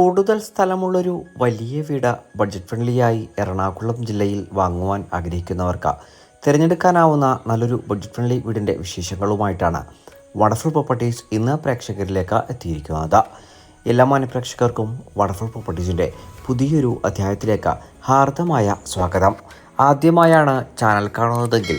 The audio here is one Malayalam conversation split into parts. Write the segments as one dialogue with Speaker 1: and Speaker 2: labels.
Speaker 1: കൂടുതൽ സ്ഥലമുള്ളൊരു വലിയ വീട് ബഡ്ജറ്റ് ഫ്രണ്ട്ലിയായി എറണാകുളം ജില്ലയിൽ വാങ്ങുവാൻ ആഗ്രഹിക്കുന്നവർക്ക് തിരഞ്ഞെടുക്കാനാവുന്ന നല്ലൊരു ബഡ്ജറ്റ് ഫ്രണ്ട്ലി വീടിന്റെ വിശേഷങ്ങളുമായിട്ടാണ് വണ്ടർഫുൾ പ്രോപ്പർട്ടീസ് ഇന്ന് പ്രേക്ഷകരിലേക്ക് എത്തിയിരിക്കുന്നത്. എല്ലാ മാന്യപ്രേക്ഷകർക്കും വണ്ടർഫുൾ പ്രോപ്പർട്ടീസിന്റെ പുതിയൊരു അധ്യായത്തിലേക്ക് ഹാർദമായ സ്വാഗതം. ആദ്യമായാണ് ചാനൽ കാണുന്നതെങ്കിൽ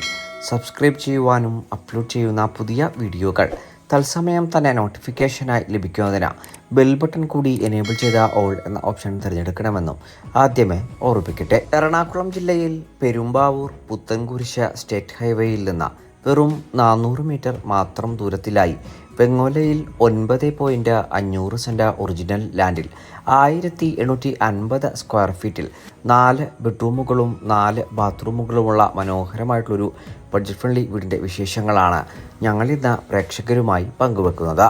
Speaker 1: സബ്സ്ക്രൈബ് ചെയ്യുവാനും അപ്ലോഡ് ചെയ്യുന്ന പുതിയ വീഡിയോകൾ തത്സമയം തന്നെ നോട്ടിഫിക്കേഷനായി ലഭിക്കുന്നതിന് ബെൽ ബട്ടൺ കൂടി എനേബിൾ ചെയ്ത ഓൾ എന്ന ഓപ്ഷൻ തിരഞ്ഞെടുക്കണമെന്നും ആദ്യമേ ഓർമ്മിപ്പിക്കട്ടെ. എറണാകുളം ജില്ലയിൽ പെരുമ്പാവൂർ പുത്തൻകുരിശ സ്റ്റേറ്റ് ഹൈവേയിൽ നിന്ന് വെറും നാനൂറ് മീറ്റർ മാത്രം ദൂരത്തിലായി വെങ്ങോലയിൽ ഒൻപത് പോയിന്റ് അഞ്ഞൂറ് സെന്റ് ഒറിജിനൽ ലാൻഡിൽ ആയിരത്തി എണ്ണൂറ്റി അൻപത് സ്ക്വയർ ഫീറ്റിൽ നാല് ബെഡ്റൂമുകളും നാല് ബാത്റൂമുകളുമുള്ള മനോഹരമായിട്ടുള്ളൊരു ബഡ്ജറ്റ് ഫ്രണ്ട്ലി വീടിന്റെ വിശേഷങ്ങളാണ് ഞങ്ങളിന്ന് പ്രേക്ഷകരുമായി പങ്കുവെക്കുന്നത്.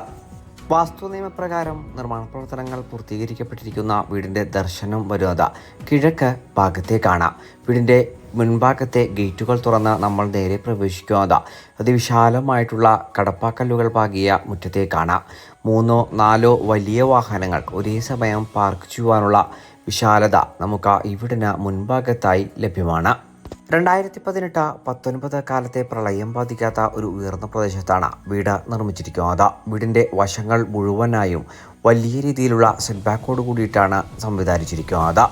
Speaker 1: വാസ്തു നിയമപ്രകാരം നിർമ്മാണ പ്രവർത്തനങ്ങൾ പൂർത്തീകരിക്കപ്പെട്ടിരിക്കുന്ന വീടിന്റെ ദർശനം വരുന്നത് കിഴക്ക് ഭാഗത്തേക്കാണ്. വീടിന്റെ മുൻഭാഗത്തെ ഗേറ്റുകൾ തുറന്ന് നമ്മൾ നേരെ പ്രവേശിക്കുന്നത് അതിവിശാലമായിട്ടുള്ള കടപ്പാക്കല്ലുകൾ പാകിയ മുറ്റത്തേക്കാണ്. മൂന്നോ നാലോ വലിയ വാഹനങ്ങൾ ഒരേ സമയം പാർക്ക് ചെയ്യുവാനുള്ള വിശാലത നമുക്ക് ഇവിടിന് മുൻഭാഗത്തായി ലഭ്യമാണ്. രണ്ടായിരത്തി പതിനെട്ട് പത്തൊൻപത് കാലത്തെ പ്രളയം ബാധിക്കാത്ത ഒരു ഉയർന്ന പ്രദേശത്താണ് വീട് നിർമ്മിച്ചിരിക്കുന്നത്. വീടിന്റെ വശങ്ങൾ മുഴുവനായും വലിയ രീതിയിലുള്ള സെറ്റ് ബാക്കോട് കൂടിയിട്ടാണ് സംവിധാനിച്ചിരിക്കുന്നത്.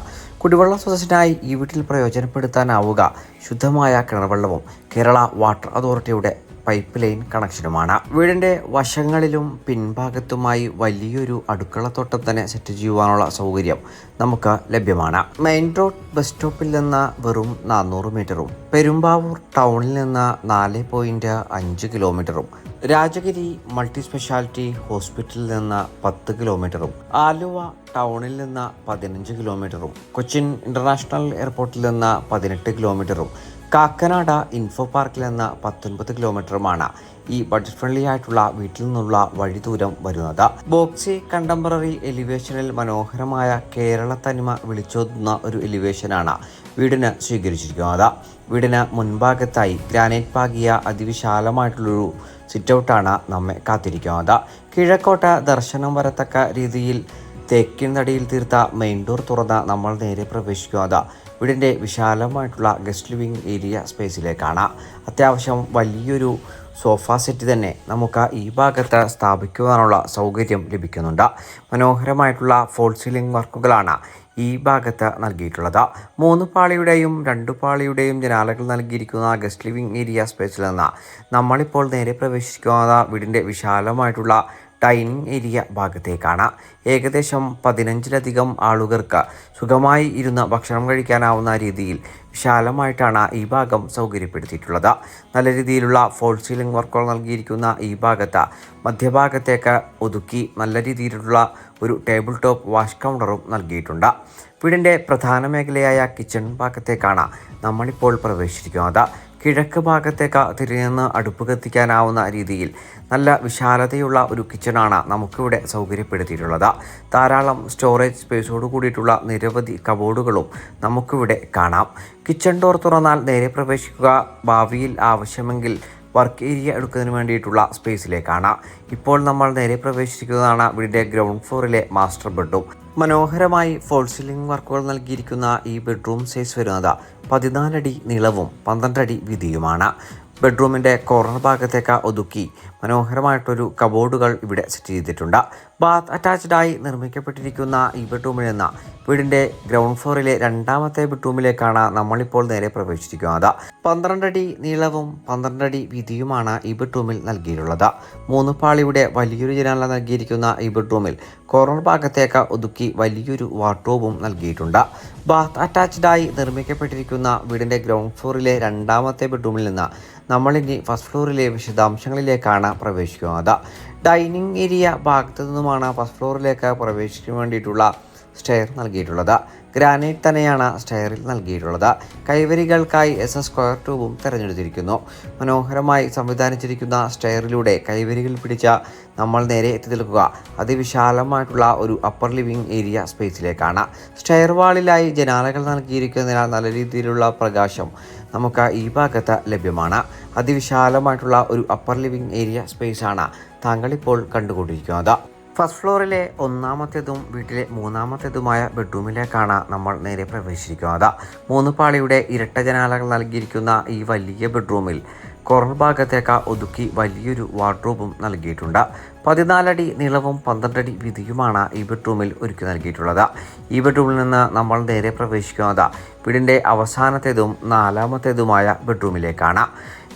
Speaker 1: കുടിവെള്ള സ്രോതസ്സിനായി ഈ വീട്ടിൽ പ്രയോജനപ്പെടുത്താനാവുക ശുദ്ധമായ കിണർവെള്ളവും കേരള വാട്ടർ അതോറിറ്റിയുടെ പൈപ്പ് ലൈൻ കണക്ഷനുമാണ്. വീടിന്റെ വശങ്ങളിലും പിൻഭാഗത്തുമായി വലിയൊരു അടുക്കളത്തോട്ടം തന്നെ സെറ്റ് ചെയ്യുവാനുള്ള സൗകര്യം നമുക്ക് ലഭ്യമാണ്. മെയിൻ റോഡ് ബസ് സ്റ്റോപ്പിൽ നിന്ന് വെറും നാനൂറ് മീറ്ററും പെരുമ്പാവൂർ ടൗണിൽ നിന്ന് നാല് പോയിന്റ് അഞ്ച് കിലോമീറ്ററും രാജഗിരി മൾട്ടി സ്പെഷ്യാലിറ്റി ഹോസ്പിറ്റലിൽ നിന്ന് പത്ത് കിലോമീറ്ററും ആലുവ ടൗണിൽ നിന്ന് പതിനഞ്ച് കിലോമീറ്ററും കൊച്ചിൻ ഇന്റർനാഷണൽ എയർപോർട്ടിൽ നിന്ന് പതിനെട്ട് കിലോമീറ്ററും കാക്കനാട് ഇൻഫോ പാർക്കിൽ നിന്ന് പത്തൊൻപത് കിലോമീറ്ററുമാണ് ഈ ബഡ്ജറ്റ് ഫ്രണ്ട്ലി ആയിട്ടുള്ള വീട്ടിൽ നിന്നുള്ള വഴി ദൂരം വരുന്നത്. ബോക്സി കണ്ടംപററി എലിവേഷനിൽ മനോഹരമായ കേരള തനിമ വിളിച്ചോതുന്ന ഒരു എലിവേഷനാണ് വീടിന് സ്വീകരിച്ചിരിക്കുന്നത്. വീടിന് മുൻഭാഗത്തായി ഗ്രാനൈറ്റ് പാകിയ അതിവിശാലമായിട്ടുള്ളൊരു സിറ്റൗട്ടാണ് നമ്മെ കാത്തിരിക്കുന്നത്. കിഴക്കോട്ട ദർശനം വരത്തക്ക രീതിയിൽ തേക്കിൻ നടിയിൽ തീർത്ത മെയിൻ ഡോർ തുറന്ന് നമ്മൾ നേരെ പ്രവേശിക്കുന്നത്. വീടിന്റെ വിശാലമായിട്ടുള്ള ഗസ്റ്റ് ലിവിംഗ് ഏരിയ സ്പേസിലേക്കാണ്. അത്യാവശ്യം വലിയൊരു സോഫ സെറ്റ് തന്നെ നമുക്ക് ഈ ഭാഗത്ത് സ്ഥാപിക്കുവാനുള്ള സൗകര്യം ലഭിക്കുന്നുണ്ട്. മനോഹരമായിട്ടുള്ള ഫോൾ സീലിംഗ് വർക്കുകളാണ് ഈ ഭാഗത്ത് നൽകിയിട്ടുള്ളത്. മൂന്ന് പാളിയുടെയും രണ്ട് പാളിയുടെയും ജനാലകൾ നൽകിയിരിക്കുന്ന ഗസ്റ്റ് ലിവിംഗ് ഏരിയ സ്പേസിൽ നിന്ന് നമ്മളിപ്പോൾ നേരെ പ്രവേശിക്കുന്ന വീടിന്റെ വിശാലമായിട്ടുള്ള ഡൈനിങ് ഏരിയ ഭാഗത്തേക്കാണ്. ഏകദേശം പതിനഞ്ചിലധികം ആളുകൾക്ക് സുഖമായി ഇരുന്ന് ഭക്ഷണം കഴിക്കാനാവുന്ന രീതിയിൽ വിശാലമായിട്ടാണ് ഈ ഭാഗം സൗകര്യപ്പെടുത്തിയിട്ടുള്ളത്. നല്ല രീതിയിലുള്ള ഫോൾ സീലിംഗ് വർക്കുകൾ നൽകിയിരിക്കുന്ന ഈ ഭാഗത്ത് മധ്യഭാഗത്തേക്ക് ഒതുക്കി നല്ല രീതിയിലുള്ള ഒരു ടേബിൾ ടോപ്പ് വാഷ് കൗണ്ടറും നൽകിയിട്ടുണ്ട്. വീടിന്റെ പ്രധാന മേഖലയായ കിച്ചൺ ഭാഗത്തേക്കാണ് നമ്മളിപ്പോൾ പ്രവേശിച്ചിരിക്കുന്നത്. കിഴക്ക് ഭാഗത്തേക്ക് തിരിഞ്ഞ് അടുപ്പ് കത്തിക്കാനാവുന്ന രീതിയിൽ നല്ല വിശാലതയുള്ള ഒരു കിച്ചണാണ് നമുക്കിവിടെ സൗകര്യപ്പെടുത്തിയിട്ടുള്ളത്. ധാരാളം സ്റ്റോറേജ് സ്പേസോട് കൂടിയിട്ടുള്ള നിരവധി കബോർഡുകളും നമുക്കിവിടെ കാണാം. കിച്ചൺ ഡോർ തുറന്നാൽ നേരെ പ്രവേശിക്കുക ഭാവിയിൽ ആവശ്യമെങ്കിൽ വർക്ക് ഏരിയ എടുക്കുന്നതിന് വേണ്ടിയിട്ടുള്ള സ്പേസിലേക്കാണ് ഇപ്പോൾ നമ്മൾ നേരെ പ്രവേശിക്കുന്നതാണ് വീടിന്റെ ഗ്രൗണ്ട് ഫ്ലോറിലെ മാസ്റ്റർ ബെഡ്റൂം മനോഹരമായി ഫോൾ സീലിംഗ് വർക്കുകൾ നൽകിയിരിക്കുന്ന ഈ ബെഡ്റൂം സൈസ് വരുന്നത് പതിനാലടി നീളവും പന്ത്രണ്ടടി വീതിയുമാണ്. ബെഡ്റൂമിന്റെ കോർണർ ഭാഗത്തേക്ക് ഒതുക്കി മനോഹരമായിട്ടൊരു കബോർഡുകൾ ഇവിടെ സെറ്റ് ചെയ്തിട്ടുണ്ട്. ബാത്ത് അറ്റാച്ച്ഡായി നിർമ്മിക്കപ്പെട്ടിരിക്കുന്ന ഈ ബെഡ്റൂമിൽ നിന്ന് വീടിന്റെ ഗ്രൗണ്ട് ഫ്ലോറിലെ രണ്ടാമത്തെ ബെഡ്റൂമിലേക്കാണ് നമ്മളിപ്പോൾ നേരെ പ്രവേശിച്ചിരിക്കുന്നത്. പന്ത്രണ്ടടി നീളവും പന്ത്രണ്ടടി വീതിയുമാണ് ഈ ബെഡ്റൂമിൽ നൽകിയിട്ടുള്ളത്. മൂന്ന് പാളിയുടെ വലിയൊരു ജനാല നൽകിയിരിക്കുന്ന ഈ ബെഡ്റൂമിൽ കോർണർ ഭാഗത്തേക്ക് ഒതുക്കി വലിയൊരു വാർഡ്രോബും നൽകിയിട്ടുണ്ട്. ബാത്ത് അറ്റാച്ച്ഡായി നിർമ്മിക്കപ്പെട്ടിരിക്കുന്ന വീടിന്റെ ഗ്രൗണ്ട് ഫ്ലോറിലെ രണ്ടാമത്തെ ബെഡ്റൂമിൽ നിന്ന് നമ്മളിനി ഫസ്റ്റ് ഫ്ലോറിലെ വിശദാംശങ്ങളിലേക്കാണ് പ്രവേശിക്കുന്നത് ഡൈനിങ് ഏരിയ ഭാഗത്തു നിന്നുമാണ് ഫസ്റ്റ് ഫ്ലോറിലേക്ക് പ്രവേശിക്കാൻ വേണ്ടിയിട്ടുള്ള സ്റ്റെയർ നൽകിയിട്ടുള്ളത്. ഗ്രാനൈറ്റ് തന്നെയാണ് സ്റ്റെയറിൽ നൽകിയിട്ടുള്ളത്. കൈവരികൾക്കായി എസ് എസ് സ്ക്വയർ ട്യൂബും തിരഞ്ഞെടുത്തിരിക്കുന്നു. മനോഹരമായി സംവിധാനിച്ചിരിക്കുന്ന സ്റ്റെയറിലൂടെ കൈവരികൾ പിടിച്ച നമ്മൾ നേരെ എത്തി നിൽക്കുക അതിവിശാലമായിട്ടുള്ള ഒരു അപ്പർ ലിവിംഗ് ഏരിയ സ്പേസിലേക്കാണ് സ്റ്റെയർ വാളിലായി ജനാലകൾ നൽകിയിരിക്കുന്നതിനാൽ നല്ല രീതിയിലുള്ള പ്രകാശം നമുക്ക് ഈ ഭാഗത്ത് ലഭ്യമാണ്. അതിവിശാലമായിട്ടുള്ള ഒരു അപ്പർ ലിവിംഗ് ഏരിയ സ്പേസാണ് താങ്കൾ ഇപ്പോൾ കണ്ടുകൊണ്ടിരിക്കുന്നത്. ഫസ്റ്റ് ഫ്ലോറിലെ ഒന്നാമത്തേതും വീട്ടിലെ മൂന്നാമത്തേതുമായ ബെഡ്റൂമിലേക്കാണ് നമ്മൾ നേരെ പ്രവേശിക്കുന്നത്. മൂന്ന് പാളിയുടെ ഇരട്ട ജനാലകൾ നൽകിയിരിക്കുന്ന ഈ വലിയ ബെഡ്റൂമിൽ കോർണർ ഭാഗത്തേക്ക് ഒതുക്കി വലിയൊരു വാർഡ്രോബും നൽകിയിട്ടുണ്ട്. പതിനാലടി നീളവും പന്ത്രണ്ടടി വീതിയുമാണ് ഈ ബെഡ്റൂമിൽ ഒരുക്കി നൽകിയിട്ടുള്ളത്. ഈ ബെഡ്റൂമിൽ നിന്ന് നമ്മൾ നേരെ പ്രവേശിക്കുന്നത് വീടിന്റെ അവസാനത്തേതും നാലാമത്തേതുമായ ബെഡ്റൂമിലേക്കാണ്.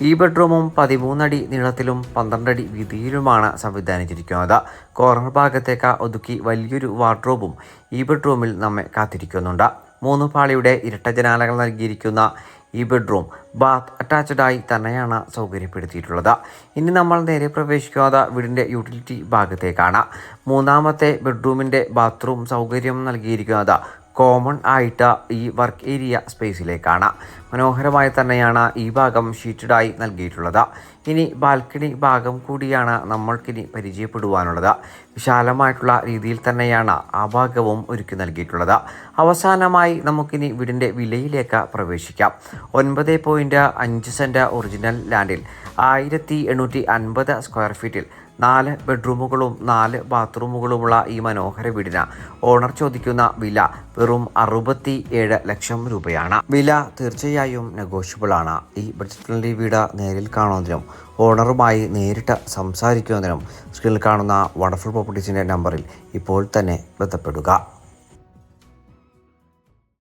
Speaker 1: ഈ ബെഡ്റൂമും പതിമൂന്നടി നീളത്തിലും പന്ത്രണ്ടടി വീതിയിലുമാണ് സംവിധാനിച്ചിരിക്കുന്നത്. കോർണർ ഭാഗത്തേക്ക് ഒതുക്കി വലിയൊരു വാർഡ്രോബും ഈ ബെഡ്റൂമിൽ നമ്മെ കാത്തിരിക്കുന്നുണ്ട്. മൂന്ന് പാളിയുടെ ഇരട്ട ജനാലകൾ നൽകിയിരിക്കുന്ന ഈ ബെഡ്റൂം ബാത്ത് അറ്റാച്ച്ഡായി തന്നെയാണ് സൗകര്യപ്പെടുത്തിയിട്ടുള്ളത്. ഇനി നമ്മൾ നേരെ പ്രവേശിക്കാതെ വീടിന്റെ യൂട്ടിലിറ്റി ഭാഗത്തേക്കാണ്. മൂന്നാമത്തെ ബെഡ്റൂമിന്റെ ബാത്റൂം സൗകര്യം നൽകിയിരിക്കുന്നത് കോമൺ ആയിട്ട് ഈ വർക്ക് ഏരിയ സ്പേസിലേക്കാണ് മനോഹരമായി തന്നെയാണ് ഈ ഭാഗം ഷീറ്റഡായി നൽകിയിട്ടുള്ളത്. ഇനി ബാൽക്കണി ഭാഗം കൂടിയാണ് നമ്മൾക്കിനി പരിചയപ്പെടുവാനുള്ളത്. വിശാലമായിട്ടുള്ള രീതിയിൽ തന്നെയാണ് ആ ഭാഗവും ഒരുക്കി നൽകിയിട്ടുള്ളത്. അവസാനമായി നമുക്കിനി വീടിന്റെ വിലയിലേക്ക് പ്രവേശിക്കാം. ഒൻപത് പോയിന്റ് അഞ്ച് സെന്റ് ഒറിജിനൽ ലാൻഡിൽ ആയിരത്തി എണ്ണൂറ്റി അൻപത് സ്ക്വയർ ഫീറ്റിൽ നാല് ബെഡ്റൂമുകളും നാല് ബാത്റൂമുകളുമുള്ള ഈ മനോഹര വീടിന് ഓണർ ചോദിക്കുന്ന വില വെറും അറുപത്തി ഏഴ് ലക്ഷം രൂപയാണ്. വില തീർച്ചയായും നെഗോഷ്യബിൾ ആണ്. ഈ ബഡ്ജറ്റ് ഫ്രണ്ട്ലി വീട് നേരിൽ കാണുന്നതിനും ഓണറുമായി നേരിട്ട് സംസാരിക്കുന്നതിനും സ്ക്രീനിൽ കാണുന്ന വണ്ടർഫുൾ പ്രോപ്പർട്ടീസിന്റെ നമ്പറിൽ ഇപ്പോൾ തന്നെ ബന്ധപ്പെടുക.